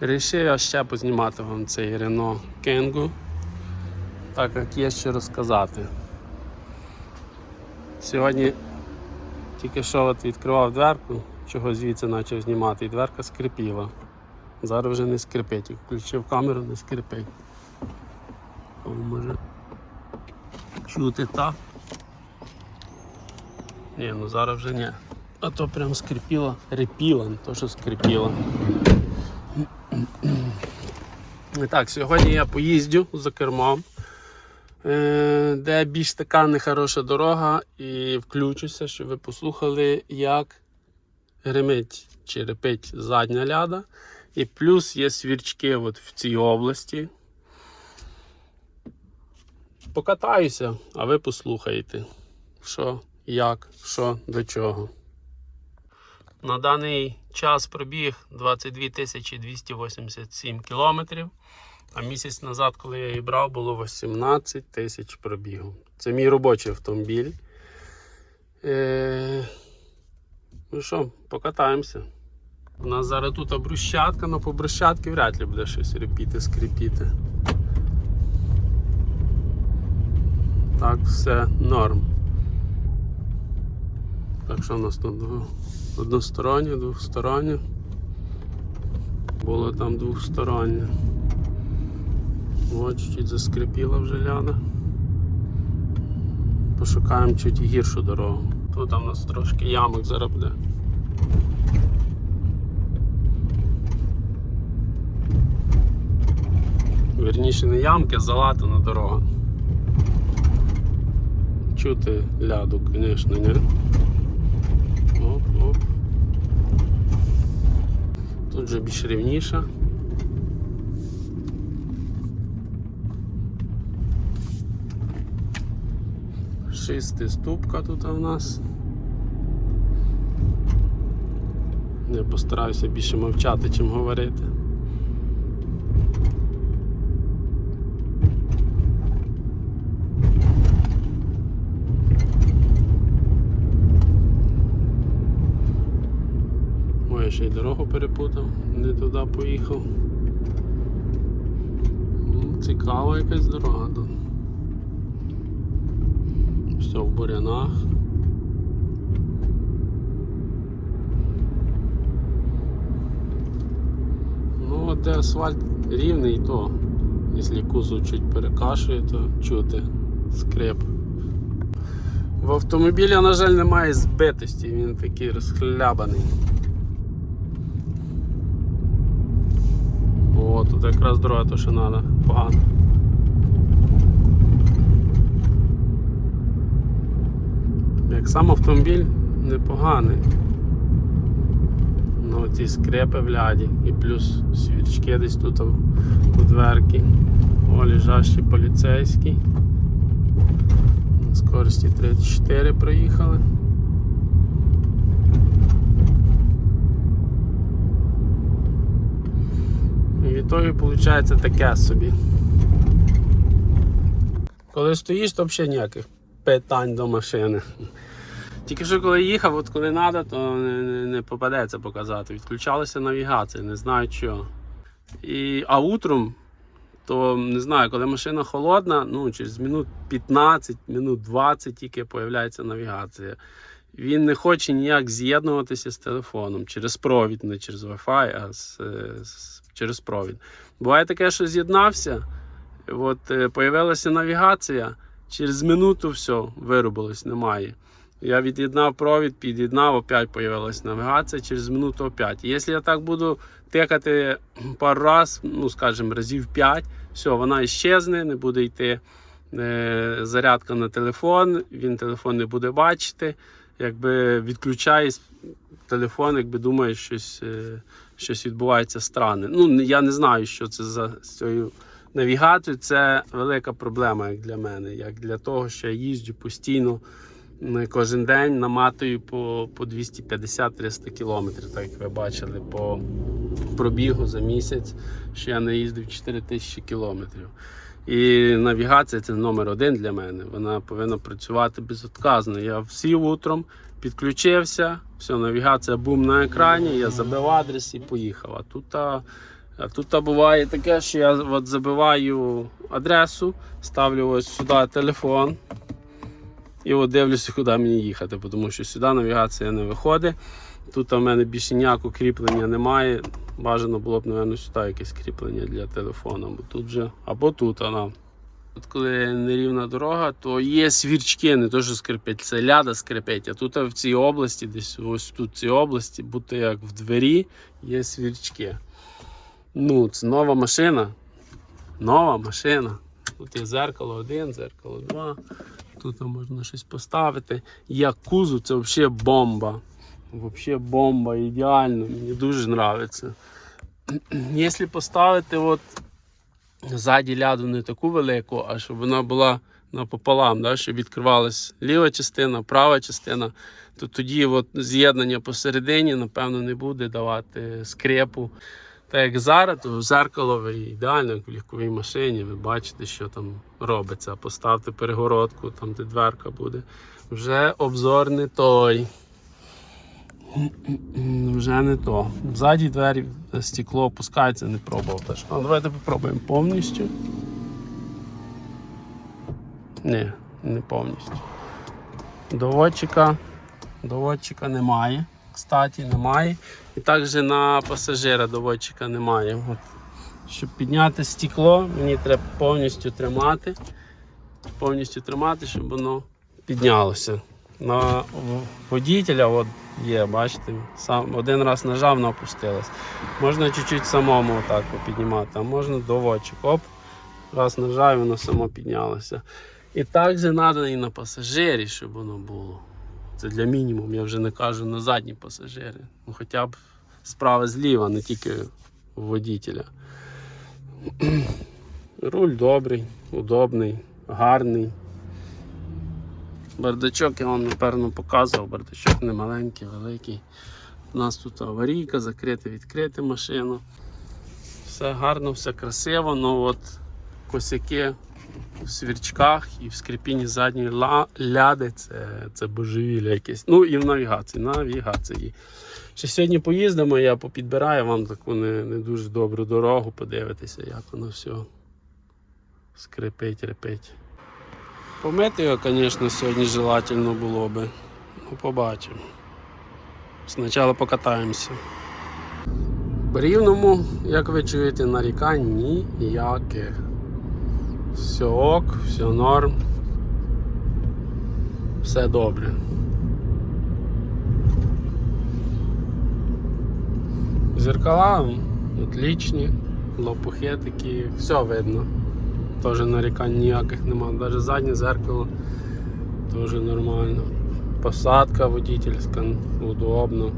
Рішив я ще познімати вам цей Renault Kangoo, так як є що розказати. Сьогодні тільки що от відкривав дверку, чого звідси почав знімати, і дверка скрипіла. Зараз вже не скрипить. Включив камеру, не скрипить. О, може чути так. Ні, ну зараз вже ні. А то прям скрипіло, репіло, не то що скрипіло. І Так, сьогодні я поїздю за кермом, е, де більш така нехороша дорога, і включуся, щоб ви послухали, як гримить чи репить задня ляда. І плюс є свірчки от в цій області. Покатаюся, а ви послухаєте, що, як, що, до чого. На даний час пробіг 22 тисячі 287 кілометрів. А місяць назад, коли я її брав, було 18 тисяч пробігу. Це мій робочий автомобіль. Е... Ну що, покатаємося. У нас зараз тут брусчатка, але по брусчатці вряд ли буде щось репіти, скрипіти. Так, все норм. Так що у нас тут дво- одностороннє, двостороннє. Було там двостороннє. От чуть-чуть заскрипіла вже ляда. Пошукаємо чуть гіршу дорогу. Тут там у нас трошки ямок зараз буде. Верніше не ямки, а залатана дорога. Чути ляду, звісно, ні. Оп, оп. Тут вже більш рівніше. Шестиступка тут у нас. Я постараюся більше мовчати, чим говорити. Ой, я ще й дорогу перепутав, не туди поїхав. Ну, Цікава якась дорога тут. Все в бурянах. Ну, от де асфальт рівний, то якщо кузов чуть перекашує, то чути скрип. В автомобілі, на жаль, немає збитості, він такий розхлябаний. О, тут якраз дорога то що треба, погано. Як сам автомобіль непоганий. Ну ці скрепи в ляді і плюс свічки десь тут у дверки. О, лежащий поліцейський. На скорості 34 проїхали. І в ітогі виходить таке собі. Коли стоїш, то взагалі ніяких питань до машини. Тільки що коли їхав, от коли треба, то не, не, не попадеться показати. Відключалася навігація, не знаю чого. І, а утром, то не знаю, коли машина холодна, ну через минут 15, минут 20 тільки з'являється навігація. Він не хоче ніяк з'єднуватися з телефоном через провід, не через Wi-Fi, а з, з- через провід. Буває таке, що з'єднався, от е, появилася навігація, через минуту все, вирубилось, немає. Я від'єднав провід, під'єднав, опять появилась навігація, через минуту опять. Якщо я так буду тикати пару раз, ну скажімо, разів 5, все, вона іщезне, не буде йти е, зарядка на телефон, він телефон не буде бачити. Якби відключає телефон, якби думає, щось, е, щось відбувається странне. Ну, я не знаю, що це за цією навігацією. Це велика проблема як для мене, як для того, що я їздю постійно кожен день наматую по, по 250-300 кілометрів, так як ви бачили, по пробігу за місяць, що я наїздив 4000 кілометрів. І навігація це номер один для мене. Вона повинна працювати безотказно. Я сів утром, підключився, все, навігація бум на екрані, я забив адрес і поїхав. А тут а, А тут та буває таке, що я от забиваю адресу, ставлю ось сюди телефон. І от дивлюся, куди мені їхати, тому що сюди навігація не виходить. Тут в мене більше ніякого кріплення немає. Бажано було б, напевно, сюди якесь кріплення для телефону, бо тут же, або тут вона. От коли нерівна дорога, то є свірчки, не то, що скрипить, це ляда скрипить. А тут в цій області, десь ось тут в цій області, будто як в двері, є свірчки. Ну, це нова машина. Нова машина. Тут є зеркало один, зеркало два. Тут можна щось поставити. Як кузов, це взагалі бомба. Взагалі бомба, ідеально. Мені дуже подобається. Якщо поставити от ззаді ляду не таку велику, а щоб вона була напополам, да, щоб відкривалась ліва частина, права частина, то тоді от з'єднання посередині, напевно, не буде давати скрепу. Так як зараз, то зеркало ідеально, як в легковій машині, ви бачите, що там робиться. Поставте перегородку, там де дверка буде. Вже обзор не той. Вже не то. Ззаді двері стекло опускається, не пробував теж. Ну, давайте попробуємо повністю. Ні, не повністю. Доводчика, доводчика немає. Кстати, немає. І також на пасажира доводчика немає. От. Щоб підняти стекло, мені треба повністю тримати. Повністю тримати, щоб воно піднялося. На водителя от є, бачите, сам один раз нажав, воно опустилось. Можна чуть-чуть самому отак піднімати, а можна доводчик. Оп, раз нажав, і воно само піднялося. І так же треба і на пасажирі, щоб воно було. Це для мінімум, я вже не кажу на задні пасажири. Ну, хоча б справа зліва, не тільки у водителя. Руль добрий, удобний, гарний. Бардачок я вам напевно показував, бардачок не маленький, великий. У нас тут аварійка, закрита, відкрита машина. Все гарно, все красиво, ну от косяки в свірчках і в скріпінні задньої ляди це, це божевілля якесь. Ну і в навігації. Навігації. Ще сьогодні поїздимо, я попідбираю вам таку не, не дуже добру дорогу, подивитися, як воно все скрипить, репить. Помити його, звісно, сьогодні желательно було би. Ну, побачимо. Спочатку покатаємося. В Рівному, як ви чуєте, нарікань ніяких. Все ок, все норм. Все добре. Зеркала отлічні, лопухи такі, все видно. Теж нарікань ніяких немає. Навіть заднє зеркало теж нормально. Посадка водительська, удобно.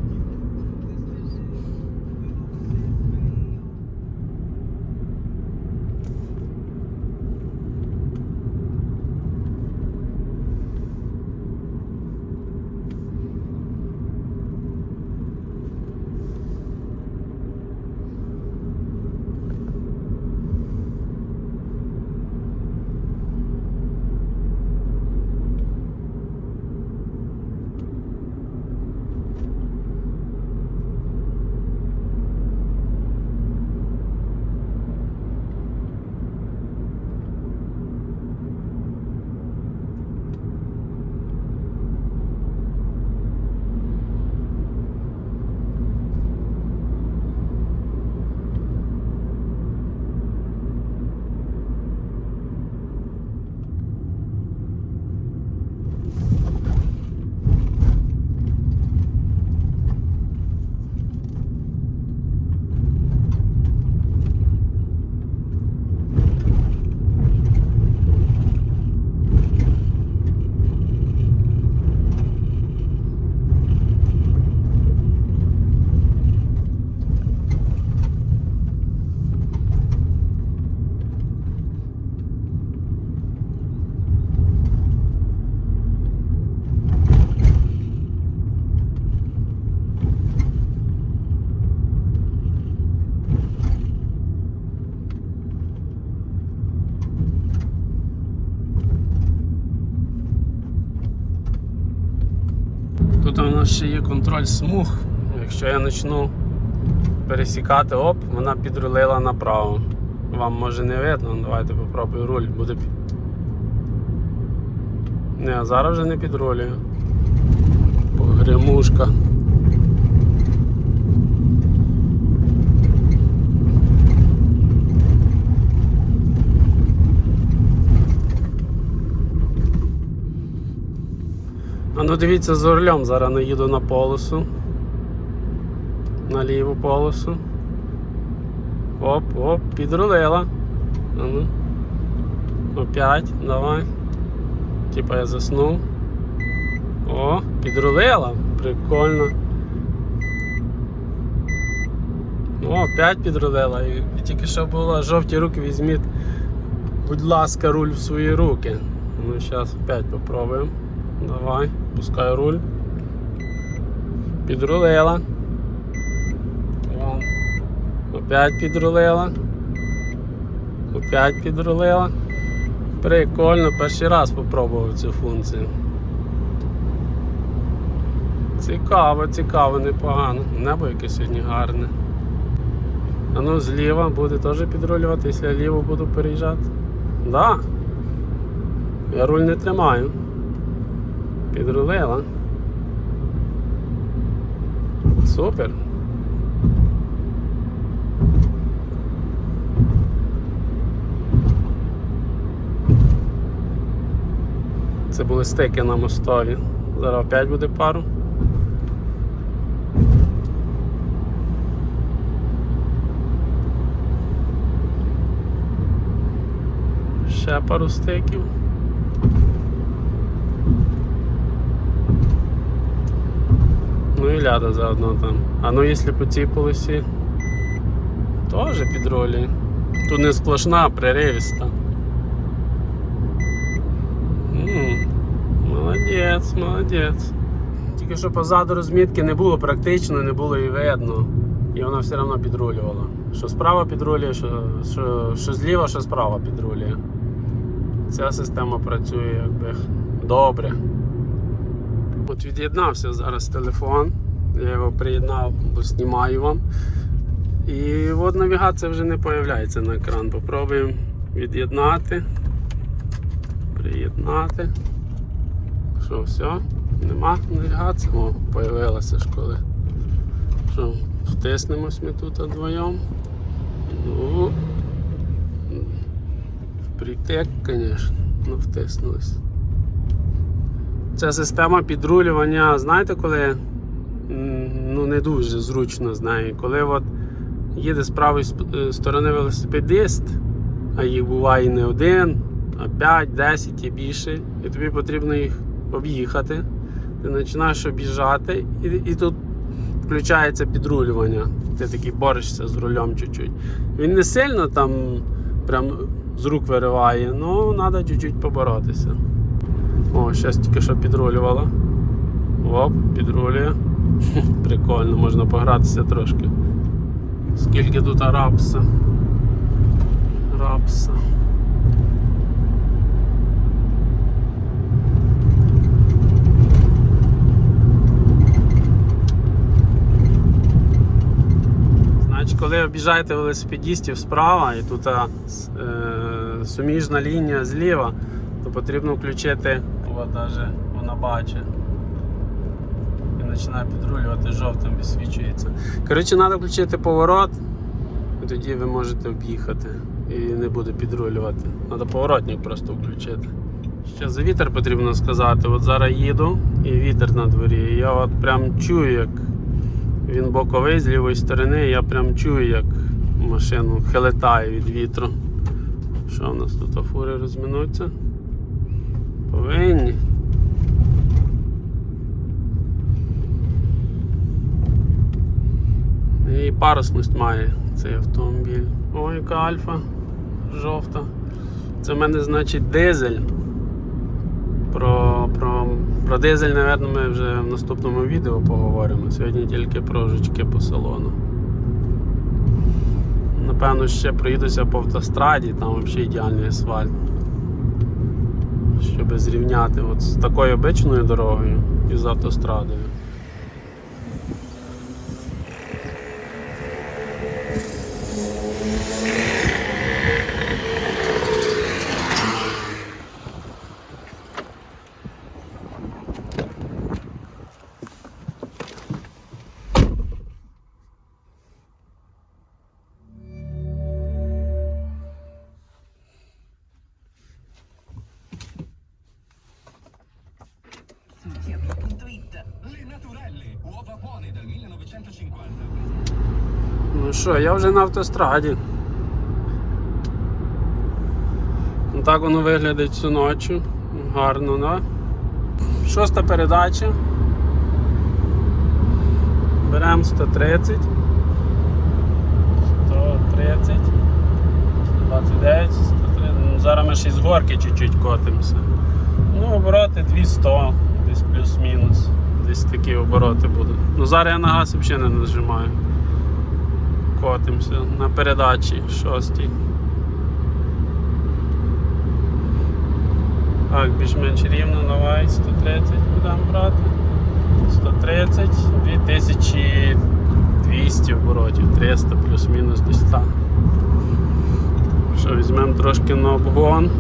Тут у нас ще є контроль смуг. Якщо я почну пересікати, оп, вона підрулила направо. Вам може не видно, ну, давайте попробую руль. Буде. Не, зараз вже не підрулює. Погремушка. А ну дивіться за рулем, зараз не їду на полосу. На ліву полосу. Оп, оп, підрулила. А ну. Опять, давай. Типа я заснув. О, підрулила. Прикольно. О, опять підрулила. І тільки що було жовті руки візьміть. Будь ласка, руль в свої руки. Ну, зараз опять попробуємо. Давай, пускай руль. Підрулила. Опять підрулила. Опять підрулила. Прикольно, перший раз попробував цю функцію. Цікаво, цікаво, непогано. Небо яке сьогодні гарне. А ну зліва буде теж підрулювати, якщо я ліво буду переїжджати. Да. Я руль не тримаю. Підрулила. Супер. Це були стики на мостові. Зараз опять буде пару. Ще пару стиків. Ну і ляда заодно там. А ну якщо по цій полосі, теж підролі. Тут не сплошна, а преривіста. Молодець, молодець. Тільки що позаду розмітки не було практично, не було і видно. І вона все одно підрулювала. Що справа підрулює, що, що, що зліва, що справа підрулює. Ця система працює якби добре. От від'єднався зараз телефон. Я його приєднав, бо знімаю вам. І от навігація вже не з'являється на екран. Попробуємо від'єднати. Приєднати. Що, все? Нема навігації? О, появилася ж коли. Що, втиснемось ми тут вдвоєм. Ну, впритек, звісно, ну втиснулись. Ця система підрулювання, знаєте, коли ну, не дуже зручно з нею. Коли от їде з правої е, сторони велосипедист, а їх буває не один, а 5, 10 і більше, і тобі потрібно їх об'їхати. Ти починаєш об'їжджати, і, і тут включається підрулювання. Ти такий борешся з рулем чуть-чуть. Він не сильно там прям з рук вириває, ну треба чуть-чуть поборотися. О, зараз тільки що підрулювала. Оп, підрулює. Прикольно, можна погратися трошки. Скільки тут рапса. Значить, коли об'їжджаєте велосипедистів справа і тут е, суміжна лінія зліва, то потрібно включити, от даже вона бачить. І починає підрулювати жовтим висвічується. Коротше, треба включити поворот, і тоді ви можете об'їхати і не буде підрулювати. Треба поворотник просто включити. Ще за вітер потрібно сказати. От зараз їду і вітер на дворі. Я от прям чую, як він боковий з лівої сторони, я прям чую, як машину хилетає від вітру. Що в нас тут фури розминуться? Повинні. І парусність має цей автомобіль. Ой, яка альфа жовта. Це в мене значить дизель. Про, про, про дизель, напевно, ми вже в наступному відео поговоримо. Сьогодні тільки про жучки по салону. Напевно, ще проїдуся по автостраді, там взагалі ідеальний асфальт. Щоб зрівняти от з такою обичною дорогою і з автострадою. Що, я вже на автостраді. Так воно виглядить всю ночі. Гарно, да? Шоста передача. Беремо 130. 130. 129, 130. Ну, зараз ми ще з горки чуть-чуть котимося. Ну, обороти 200, десь плюс-мінус. Десь такі обороти будуть. Ну зараз я на газ взагалі не нажимаю котимося на передачі шостій. Так, більш-менш рівно, давай, 130 будемо брати. 130, 2200 оборотів, 300 плюс-мінус десь так. Що, візьмемо трошки на обгон.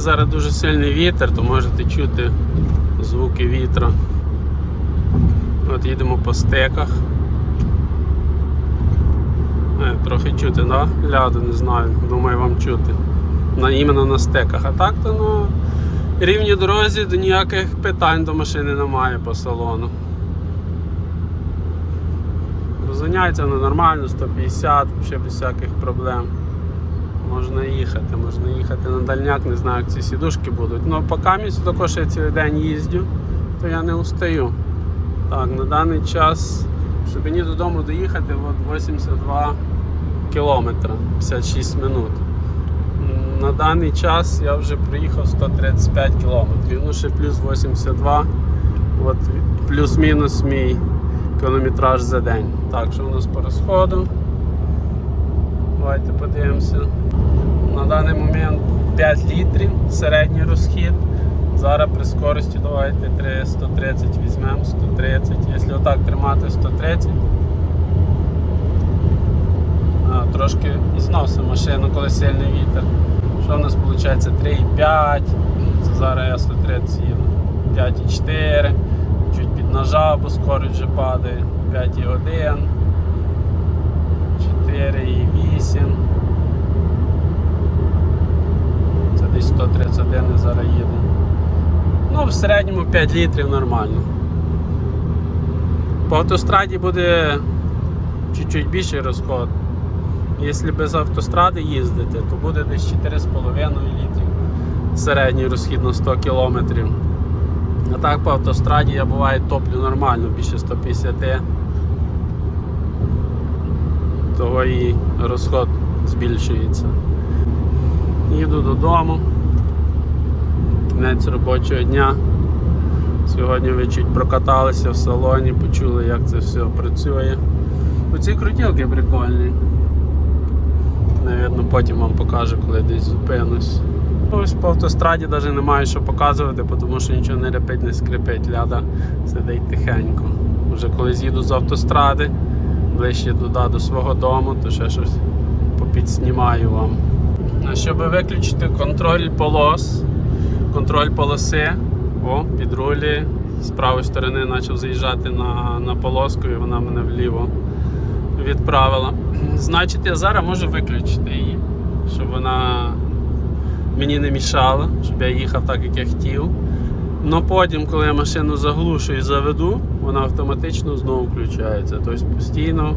Зараз дуже сильний вітер, то можете чути звуки вітра. От їдемо по стеках. Е, Трохи чути, да? Ляду, не знаю, думаю вам чути. На, іменно на стеках. А так то на рівній дорозі до ніяких питань до машини немає по салону. Розганяється воно нормально, 150, взагалі без всяких проблем. Можна їхати, можна їхати на дальняк, не знаю, як ці сідушки будуть. Ну, поки місць також я цілий день їздю, то я не устаю. Так, на даний час, щоб мені додому доїхати, от 82 кілометри, 56 минут. На даний час я вже проїхав 135 кілометрів, ну ще плюс 82, от плюс-мінус мій кілометраж за день. Так, що у нас по розходу? Давайте подивимося. На даний момент 5 літрів середній розхід. Зараз при скорості давайте 3, 130 візьмемо, 130. Якщо отак тримати 130, а, трошки зносить машину, коли сильний вітер. Що в нас виходить? 3,5. Це зараз я 130 їду. 5,4. Чуть піднажав, бо скорость вже падає. 5,1. 4,8. Це десь 131 і зараз їде. Ну, в середньому 5 літрів нормально. По автостраді буде чуть-чуть більший розход. Якщо без автостради їздити, то буде десь 4,5 літрів середній розхід на 100 кілометрів. А так по автостраді я буває топлю нормально, більше 150 того і розход збільшується. Їду додому. Кінець робочого дня. Сьогодні ви чуть прокаталися в салоні, почули, як це все працює. Оці крутілки прикольні. Навірно, потім вам покажу, коли десь зупинусь. Ось по автостраді навіть немає що показувати, тому що нічого не репить, не скрипить, ляда сидить тихенько. Вже коли з'їду з автостради, ближче туди до свого дому, то ще щось попідснімаю вам. Щоб виключити контроль полос, контроль полоси, о, під рулі з правої сторони почав заїжджати на, на полоску і вона мене вліво відправила. Значить, я зараз можу виключити її, щоб вона мені не мішала, щоб я їхав так, як я хотів. Но потім, коли я машину заглушу і заведу, вона автоматично знову включається. Тобто постійно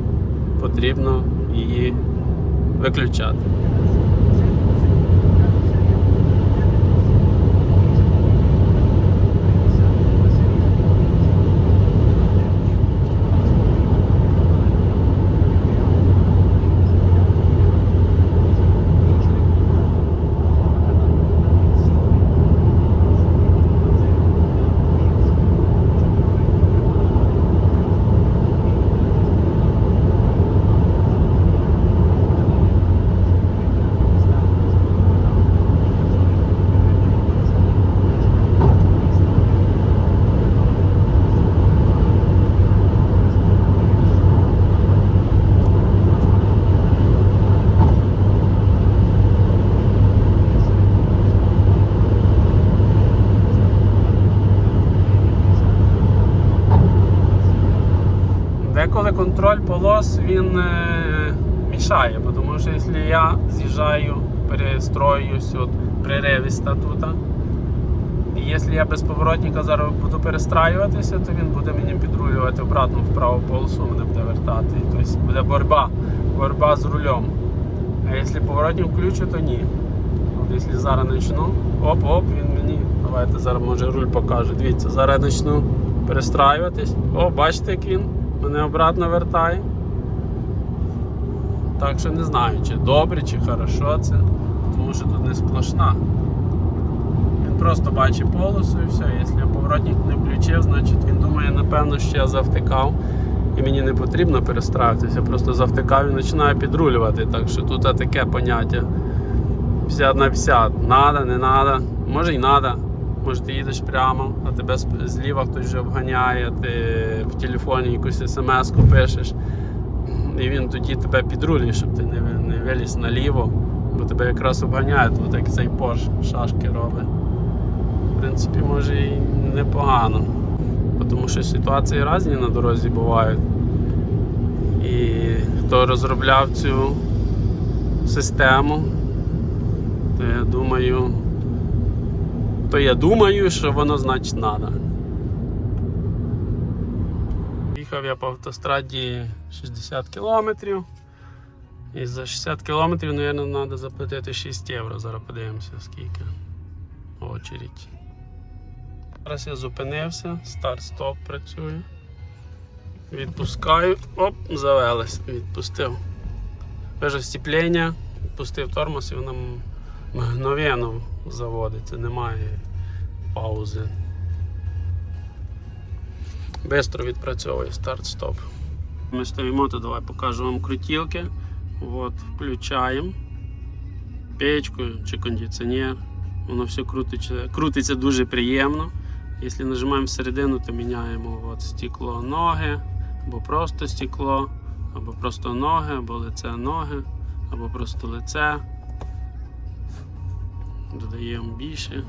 потрібно її виключати. Контроль полос він е, мішає, тому що якщо я з'їжджаю, перестроююсь от при реві статута, і якщо я без поворотника зараз буду перестраюватися, то він буде мені підрулювати обратно в праву полосу, мене буде вертати. Тобто буде боротьба, боротьба з рулем. А якщо поворотник включу, то ні. От якщо зараз почну, оп-оп, він мені. Давайте зараз може руль покаже. Дивіться, зараз почну перестраюватись. О, бачите, як він мене обратно вертає. Так що не знаю, чи добре, чи хорошо це, тому що тут не сплошна. Він просто бачить полосу і все. Якщо я поворотник не включив, значить він думає, напевно, що я завтикав. І мені не потрібно перестраюватися, просто завтикав і починаю підрулювати. Так що тут таке поняття 50 на 50. Надо, не надо, може й надо. Може ти їдеш прямо, а тебе зліва хтось вже обганяє, ти в телефоні якусь смс-ку пишеш. І він тоді тебе підрулює, щоб ти не, не виліз наліво, бо тебе якраз обганяє, тут як цей Порш шашки робить. В принципі, може і непогано. Тому що ситуації різні на дорозі бувають. І хто розробляв цю систему, то я думаю, то я думаю, що воно значить надо. Їхав я по автостраді 60 кілометрів. І за 60 кілометрів, мабуть, треба заплатити 6 євро. Зараз подивимося, скільки. Очередь. Зараз я зупинився, старт-стоп працює. Відпускаю, оп, завелась, відпустив. Вижу стіплення, відпустив тормоз і воно мгновенно заводиться, немає паузи. Бистро відпрацьовує старт-стоп. Ми стоїмо, то давай покажу вам крутілки. От, включаємо печку чи кондиціонер. Воно все крутиться, крутиться дуже приємно. Якщо нажимаємо всередину, то міняємо от стекло ноги, або просто стекло, або просто ноги, або лице ноги, або просто лице. Додаємо більше.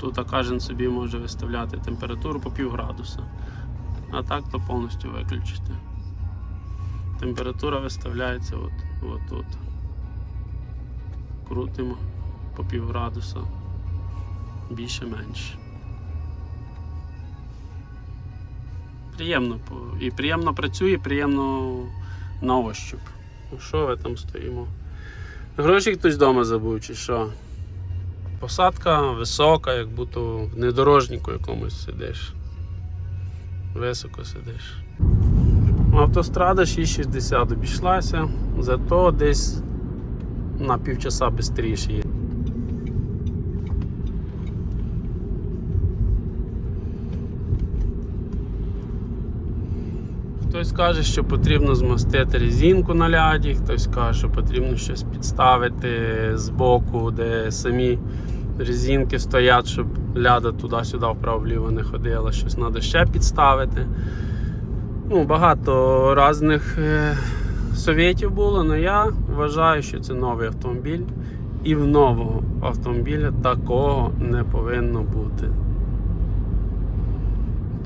Тут кожен собі може виставляти температуру по пів градуса. А так то повністю виключити. Температура виставляється от, от тут. Крутимо по пів градуса. Більше менше. Приємно і приємно працює, приємно на ощуп. Ну що ви там стоїмо? Гроші хтось вдома забув чи що? Посадка висока, як будто в недорожніку якомусь сидиш. Високо сидиш. Автострада 6,60 обійшлася, зато десь на півчаса швидше. Хтось каже, що потрібно змастити резинку на ляді, хтось каже, що потрібно щось підставити з боку, де самі резинки стоять, щоб ляда туди-сюди вправо-вліво не ходила, щось треба ще підставити. Ну, багато різних е, совєтів було, але я вважаю, що це новий автомобіль. І в нового автомобіля такого не повинно бути.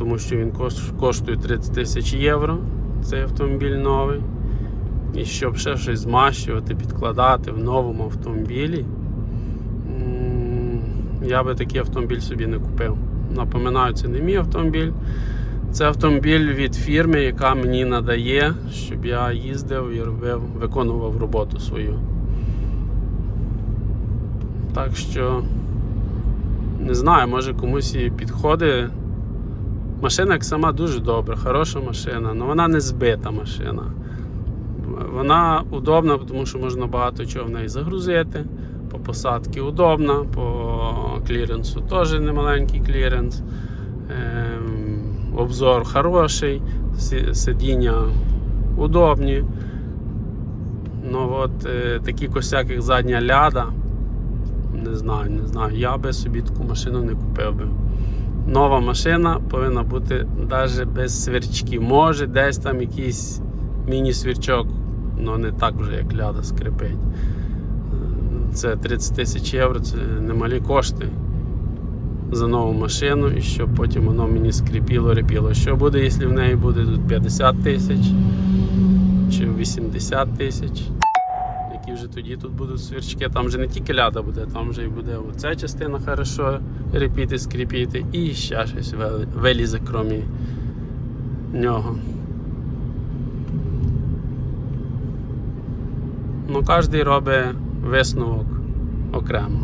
Тому що він коштує 30 тисяч євро, цей автомобіль новий. І щоб ще щось змащувати, підкладати в новому автомобілі, я би такий автомобіль собі не купив. Напоминаю, це не мій автомобіль. Це автомобіль від фірми, яка мені надає, щоб я їздив і робив, виконував роботу свою. Так що не знаю, може комусь і підходить. Машина як сама дуже добра, хороша машина, але вона не збита машина. Вона удобна, тому що можна багато чого в неї загрузити. По посадці удобна, по кліренсу теж немаленький кліренс. Ем, обзор хороший, сидіння удобні. Ну от е, такі косяк, як задня ляда. Не знаю, не знаю. Я би собі таку машину не купив би. Нова машина повинна бути навіть без сверчків. Може, десь там якийсь міні-свірчок, але не так вже, як ляда скрипить. Це 30 тисяч євро, це немалі кошти. за нову машину і щоб потім воно мені скріпіло, репіло. Що буде, якщо в неї буде тут 50 тисяч чи 80 тисяч? Вже тоді тут будуть свірчки, там вже не тільки ляда буде, там вже і буде оця частина хорошо репіти, скріпіти, і ще щось вилізе, крім нього. Ну, кожен робить висновок окремо.